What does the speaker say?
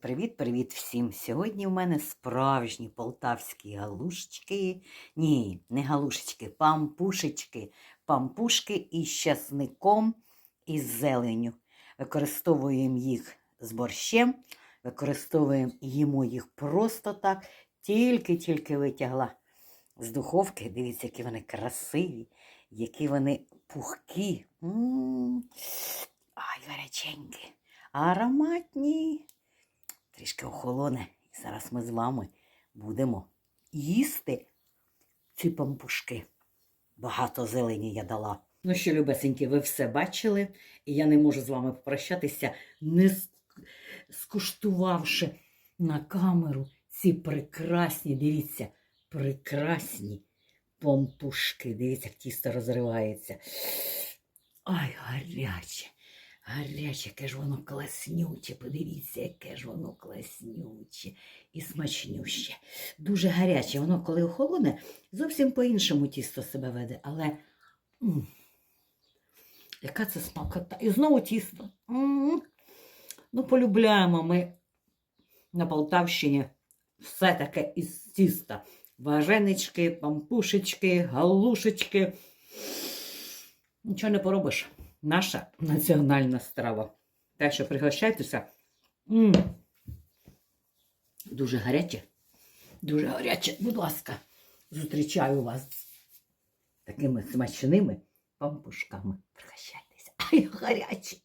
Привіт-привіт всім! Сьогодні в мене справжні полтавські галушечки. Ні, не галушечки, пампушечки. Пампушки із часником і зеленю. Використовуємо їх з борщем, використовуємо їмо їх просто так. Тільки-тільки витягла з духовки. Дивіться, які вони красиві, які вони пухкі. М. Ай, гаряченькі, ароматні трішки охолоне. І зараз ми з вами будемо їсти ці пампушки. Багато зелені я дала. Ну що, любесенькі, ви все бачили, і я не можу з вами попрощатися, не скуштувавши на камеру ці прекрасні, дивіться, прекрасні пампушки. Дивіться, тісто розривається. Ай, гаряче. Гаряче, яке ж воно класнюче, подивіться, яке ж воно класнюче і смачнюще. Дуже гаряче. Воно, коли охолоне, зовсім по-іншому тісто себе веде. Але м, яка це смакота. І знову тісто. М. Ну, полюбляємо ми на Полтавщині все таке із тіста. Важенички, пампушечки, галушечки. Нічого не поробиш. Наша національна страва. Так що пригощайтеся. м Дуже гаряче. Дуже гаряче. Будь ласка, зустрічаю вас такими смачними пампушками. Пригощайтеся. Ай, гаряче.